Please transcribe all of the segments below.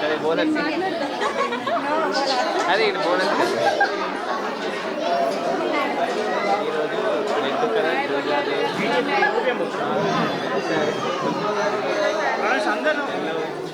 అది బోనస్ అది ఇది బోనస్ ఈరోజు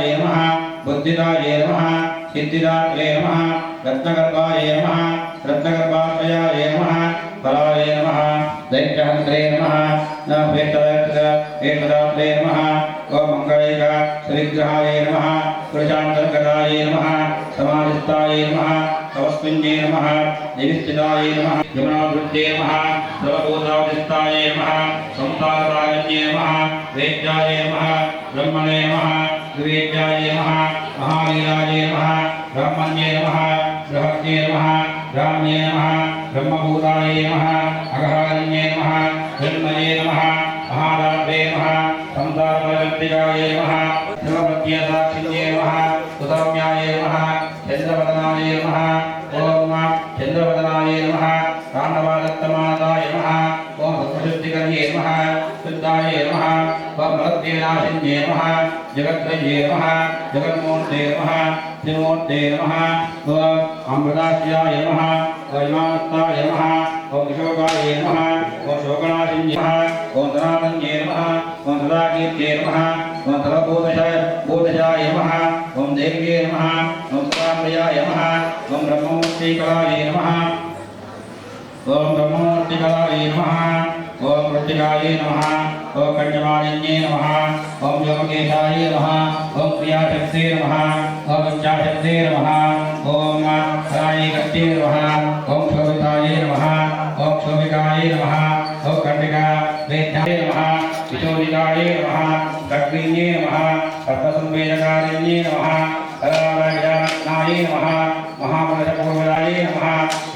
జలాగీతాయే నమ బుద్ధిదాయే నమ సిద్ధిదాత్రే నమ రత్నగర్భాయే నమ రత్నగర్భాశ్రయాయే నమ ఫలాయ నమ దైత్యహంత్రే నమ ఏకదాత్రే నమ ఓం మంగళైక శ్రీగ్రహాయ నమ పురుషాంతర్గతాయ నమ సమాధిస్థాయ నమ తవస్మిన్యే నమ నివిస్థితాయ నమ యమునావృత్తే నమ సర్వభూతావధిస్థాయ నమ సంతారరాజన్యే నమ వేద్యాయ నమ బ్రహ్మణే నమ వివేద్యాయ నమ మహావీరాయ నమ బ్రహ్మణ్యే నమ బృహత్యే నమ బ్రాహ్మ్యే నమ బ్రహ్మభూతాయ నమ అగహారణ్యే నమ బ్రహ్మయే నమ మహారాత్రే నమ సంసారపరవర్తికాయ నమ శివమధ్యసాక్షిణ్యే నమ సుతమ్యాయ నమ చంద్రవదనాయ నమ ఓం చంద్రవదనాయ నమ రాణవాదత్తమానాయ నమ ఓం సత్వశుద్ధికర్యే నమ శుద్ధాయ నమ ఓం భక్తినాశిన్యే నమ జగద్రయే నమ జగన్మూర్తే నమ త్రిమూర్తే నమ ఓం అమృతాస్యాయ నమ వైమానస్తాయ నమ ఓం విశోకాయ నమ ఓం శోకనాశిన్య నమ ఓం ధనానంద్యే నమ ఓం సదాకీర్తే నమ ఓం సర్వభూతశ భూతశాయ నమ ఓం దేవ్యే నమ ఓం సదాప్రియాయ నమ ఓం బ్రహ్మమూర్తికలాయ నమ ఓం బ్రహ్మమూర్తికలాయ నమ ఓం వృత్తికాయ నమ ఓం కన్యమాలిన్యే నమ ఓం యోగకేశాయ నమ ఓం క్రియాశక్తే నమ ఓం ఇచ్ఛాశక్తే నమ ఓం రాయకత్తే నమ ఓం శోభితాయ నమ ఓం శోభికాయ నమ ఓం కండికా వేద్యాయ నమ విశోభికాయ నమ గగ్రీణ్యే నమ సర్వసంవేదకారిణ్యే నమ సదారాయ నమ మహామనసపూర్వరాయ నమ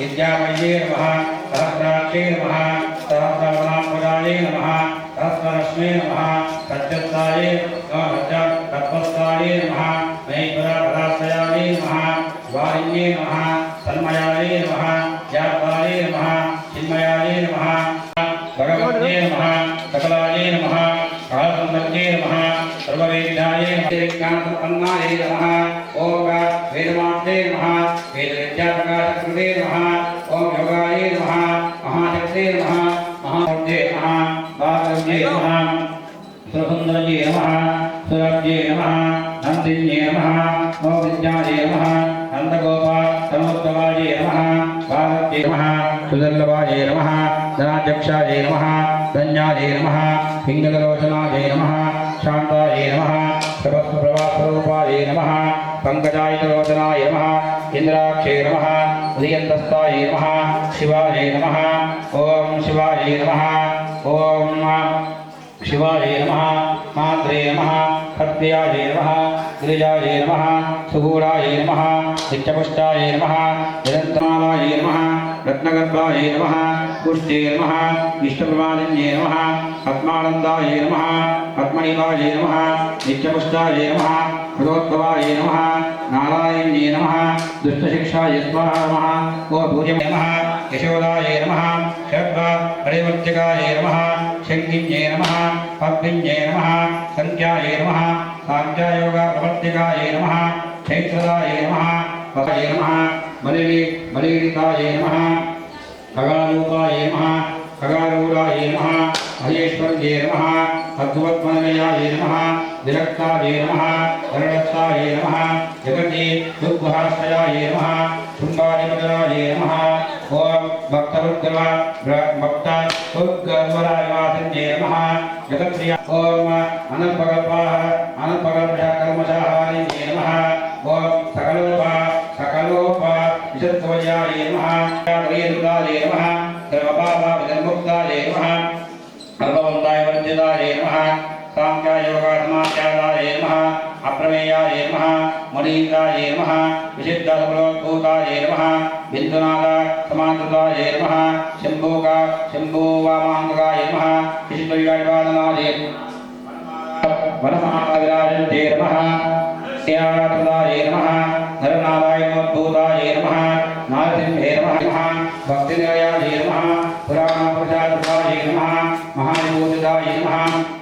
విద్యామయే నమ సహస్రాక్షే నమ సహస్రవనాత్మజాయ నమ సహస్రరశ్మే నమ సత్యత్తాయ తత్వస్థాయ నమ మహేశ్వరపదాశ్రయాయ నమ వారిణ్యే నమ తన్మయాయ నమ జాతాయ నమ చిన్మయాయ నమ భగవతే నమ సకలాయ నమ కాలసందర్గే నమ సర్వవేద్యాయ జ్ఞానసంపన్నాయ నమ ఓం వేదమాత్రే నమ వేదవిద్యాప్రకాశకృతే నమ ఓం యోగాయ నమ మహాశక్తే నమ మహామూర్తే నమ బాలవ్యే నమ సురసుందరజే నమ సురభ్యే నమ నందిన్యే నమ ఓం నమ నందగోపా తనోత్తమాయ నమ భారత్యే నమ సుదల్లవాజే నమ ధనాధ్యక్షాజే నమ ధన్యాజే నమ పింగళలోచనాయ నమ శాంతాజే నమ ప్రభాస్వరూపాయ నమ పంకజాయుతలోచనాయ నమ ఇంద్రాక్షే నమ ఉదయంతస్థాయ నమ శివాయ నమ ఓం శివాయ నమ ओम शिवाय नमः, मात्रे नमः हत्याय नमः, गिरिजाय नमः सुगूढाय नमः, नित्यपुष्टाय नमः निरन्तमालाय नमः, रत्नगर्भाय नमः, पुष्टे नमः विष्णुप्रमादिन्ये नमः, पद्मानन्दाय नमः पद्मणिवाय नमः, नित्यपुष्टाय नमः నమ నిరంతమాలాయ నమ రత్నగర్భాయ నమ పుష్టే నమ విష్ణుప్రమాదిన్యే నమ పద్మానందాయ నమ పద్మనివాయ నమ నిత్యపుష్టాయ నమ హృదోద్భవాయ నమ నారాయణ్యే నమ దుష్టశిక్షాయ స్వాహ నమ ఓ భూజ నమ యశోదాయ నమ షడ్వ పరివర్తికాయ నమ శంకిన్యే నమ పద్మిన్యే నమ సంఖ్యాయ నమ సాంఖ్యాయోగ विरक्ताय नमः वरणत्ताय नमः जगति दुर्गुहाश्रयाय नमः शुम्बादिमदनाय नमः ॐ भक्तवृद्धव भक्त उद्गर्वराय वासन्ये नमः जगत्प्रिया ॐ अनल्पकल्पाः अनल्पकल्पः कर्मशाहारिण्ये नमः ॐ सकलोपा सकलोपा विशत्वयाय नमः प्रियदुताय नमः सर्वपापा विदन्मुक्ताय नमः सर्ववन्दाय वर्जिताय नमः అనంతగల్పశ కర్మశः అప్రమేయాయ నమః మునీంద్రాయ నమః విశుద్ధసఫలోద్భూతాయ నమః బిందునాథ సమాంతృతాయ నమః శంభోక శంభో వామాంగాయ నమః. విశుద్ధవివాదనాయ వనమహావిరాజంతే నమః శ్రీయాత్మదాయ నమః నరనారాయణోద్భూతాయ నమః నారసింహే నమః భక్తినిలయాయ నమః పురాణపురుషార్థాయ నమః మహావిభూతిదాయ నమః ఆరాధ్యాయ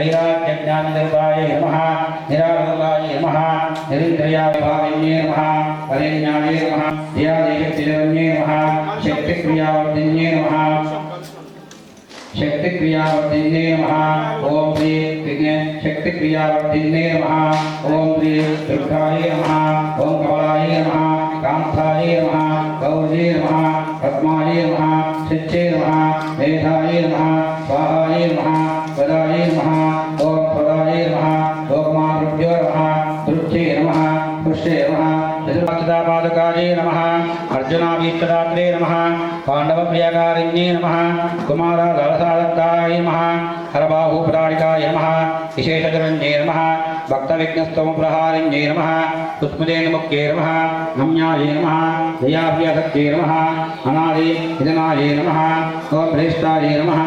ఐరాజ్ఞాననిర్వాయ నమః నిరాలోకాయ నమః నిరింద్రయాయ భావిన్యే నమః వరేణ్యాయ నమః ధ్యాదేశక్తిజన్యే నమః శక్తిక్రియావర్ధిన్యే నమః శక్తిక్రియావర్ధిన్యే నమః ఓం శ్రీ విఘ్న శక్తిక్రియావర్ధిన్యే నమః ఓం శ్రీ దుర్గాయ నమః ఓం కమలాయ నమః కాంతాయ నమః గౌరీ నమః పద్మాయ నమః శిచ్చే అర్జునాభీష్టదాత్రే నమః పాండవప్రియకారిణ్యే నమః కుమారదళసాదత్తాయ నమః హరబాహుప్రాళికాయ నమః విశేషజరణ్యే నమః భక్తవిఘ్నస్తమప్రహారిణ్యే నమః పుష్పదేనుముఖ్యే నమః నమ్యాయ నమః దయాభ్యసక్తే నమః అనాది నిధనాయ నమః ఓం శ్రేష్టాయ నమః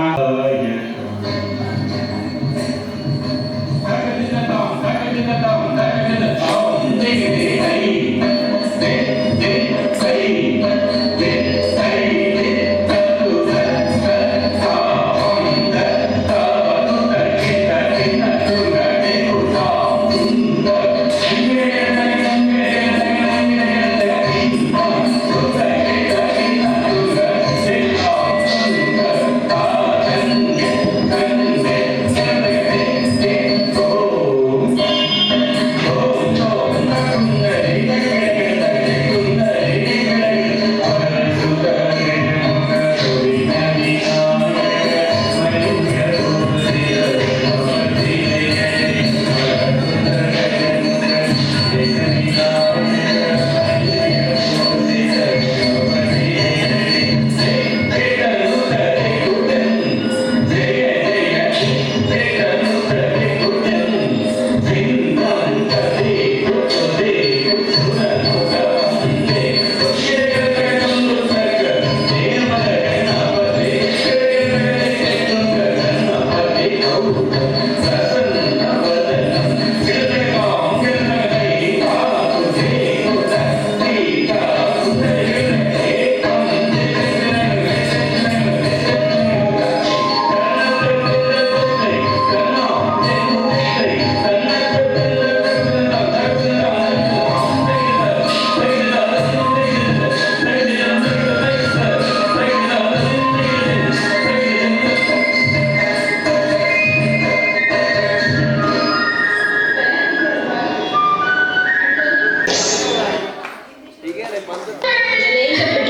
Leia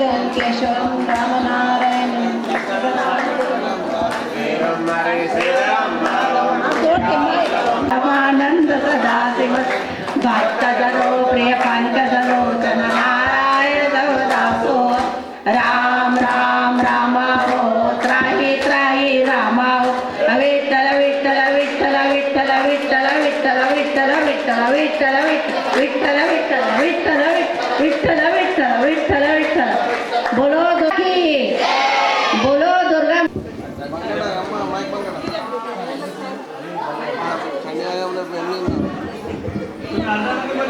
మురుగన్ కేశవం రామనారాయణం రామానంద సదాశివ భక్తజనో ప్రియ పంకజలోచన నారాయణ దవదాసో రామ రామ రామ త్రాహి త్రాహి రామ ఓ విఠల విఠల విఠల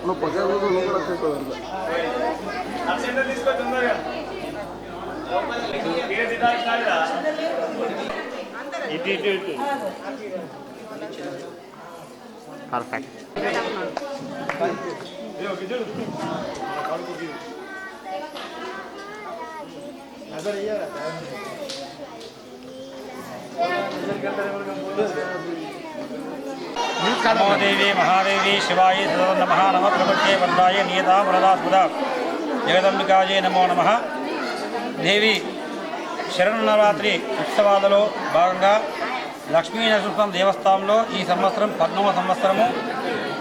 నువ్వు పక్క నువ్వు కూడా వచ్చేసుకోవాలి పర్ఫెక్ట్ నమో మహాదేవి శివాయ నమ నమ ప్రపంచే వందాయ నియతా వరదా జగదంబికాయ నమో నమ. దేవి శరణనవరాత్రి ఉత్సవాలలో భాగంగా లక్ష్మీ నరసింహం దేవస్థానంలో ఈ సంవత్సరం పద్మవ సంవత్సరము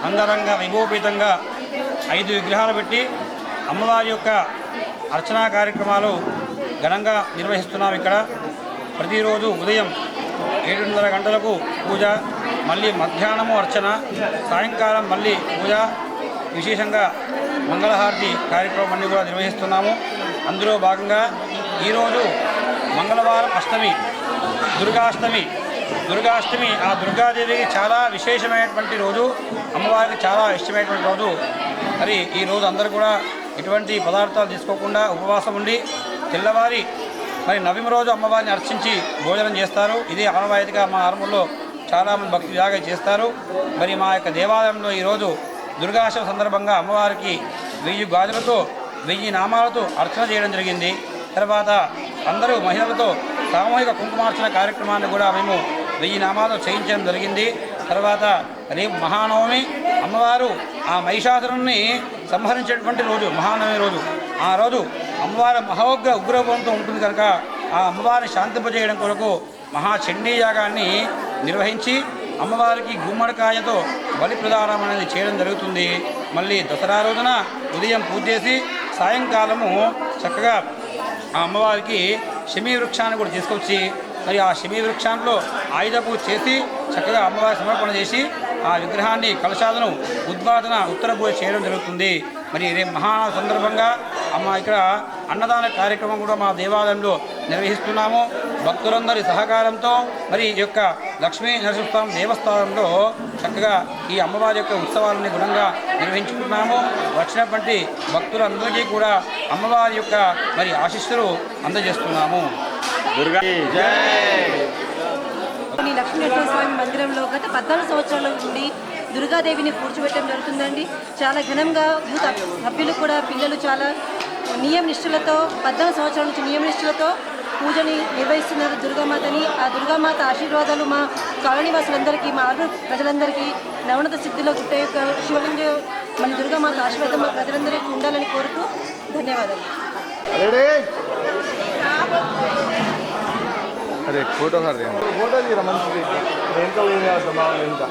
అంగరంగ వైభవపీతంగా ఐదు విగ్రహాలు పెట్టి అమ్మవారి యొక్క అర్చనా కార్యక్రమాలు ఘనంగా నిర్వహిస్తున్నాం ఇక్కడ. ప్రతిరోజు ఉదయం ఏడున్నర గంటలకు పూజ మళ్ళీ మధ్యాహ్నము అర్చన సాయంకాలం మళ్ళీ పూజ విశేషంగా మంగళహారతి కార్యక్రమం అన్ని కూడా నిర్వహిస్తున్నాము. అందులో భాగంగా ఈరోజు మంగళవారం అష్టమి దుర్గాష్టమి. దుర్గాష్టమి ఆ దుర్గాదేవికి చాలా విశేషమైనటువంటి రోజు. అమ్మవారికి చాలా ఇష్టమైనటువంటి రోజు. మరి ఈ రోజు అందరూ కూడా ఎటువంటి పదార్థాలు తీసుకోకుండా ఉపవాసం ఉండి తెల్లవారి మరి నవమి రోజు అమ్మవారిని అర్చించి భోజనం చేస్తారు. ఇది ఆనవాయితీగా మా ఆరంభంలో చాలామంది భక్తి జాగా చేస్తారు. మరి మా యొక్క దేవాలయంలో ఈరోజు దుర్గాష్టమి సందర్భంగా అమ్మవారికి వెయ్యి గాజులతో వెయ్యి నామాలతో అర్చన చేయడం జరిగింది. తర్వాత అందరూ మహిళలతో సామూహిక కుంకుమార్చన కార్యక్రమాన్ని కూడా మేము వెయ్యి నామాలతో చేయించడం జరిగింది. తర్వాత రేపు మహానవమి అమ్మవారు ఆ మహిషాసురుణ్ణి సంహరించేటువంటి రోజు మహానవమి రోజు. ఆ రోజు అమ్మవారి మహోగ్ర ఉగ్రభవంతో ఉంటుంది కనుక ఆ అమ్మవారిని శాంతింపజేయడం కొరకు మహాచండీ యాగాన్ని నిర్వహించి అమ్మవారికి గుమ్మడికాయతో బలి ప్రదానం అనేది చేయడం జరుగుతుంది. మళ్ళీ దసరా రోజున ఉదయం పూజ చేసి సాయంకాలము చక్కగా ఆ అమ్మవారికి శమీ వృక్షాన్ని కూడా తీసుకొచ్చి మరి ఆ శమీ వృక్షాంలో ఆయుధ పూజ చేసి చక్కగా అమ్మవారి సమర్పణ చేసి ఆ విగ్రహాన్ని కలశాలను ఉద్వాదన ఉత్తర పూజ చేయడం జరుగుతుంది. మరి రేపు మహా సందర్భంగా అమ్మ ఇక్కడ అన్నదాన కార్యక్రమం కూడా మా దేవాలయంలో నిర్వహిస్తున్నాము. భక్తులందరి సహకారంతో మరి ఈ యొక్క లక్ష్మీ నరసింహస్వామి దేవస్థానంలో చక్కగా ఈ అమ్మవారి యొక్క ఉత్సవాలని గుణంగా నిర్వహించుకున్నాము. వచ్చినటువంటి భక్తులందరికీ కూడా అమ్మవారి యొక్క మరి ఆశీస్సులు అందజేస్తున్నాము. దుర్గా జై! ఈ లక్ష్మీనరసింహ స్వామి మందిరంలో గత పద్నాలుగు సంవత్సరాల నుండి దుర్గాదేవిని కూర్చోబెట్టడం జరుగుతుందండి. చాలా ఘనంగా యూత్ సభ్యులు కూడా పిల్లలు చాలా నియమ నిష్ఠలతో పద్నాలుగు సంవత్సరాల నుంచి నియమ నిష్ఠలతో పూజని నిర్వహిస్తున్నారు దుర్గామాతని. ఆ దుర్గామాత ఆశీర్వాదాలు మా కాలనీవాసులందరికీ మా ఆరు ప్రజలందరికీ నవనత సిద్ధిలో గుట్ట యొక్క శివలింగ మన దుర్గామాత ఆశీర్వాదం మా ప్రజలందరికీ ఉండాలని కోరుతూ ధన్యవాదాలు. अरे फोटो कर रहे हैं फोटो जी रमन जी बैंक का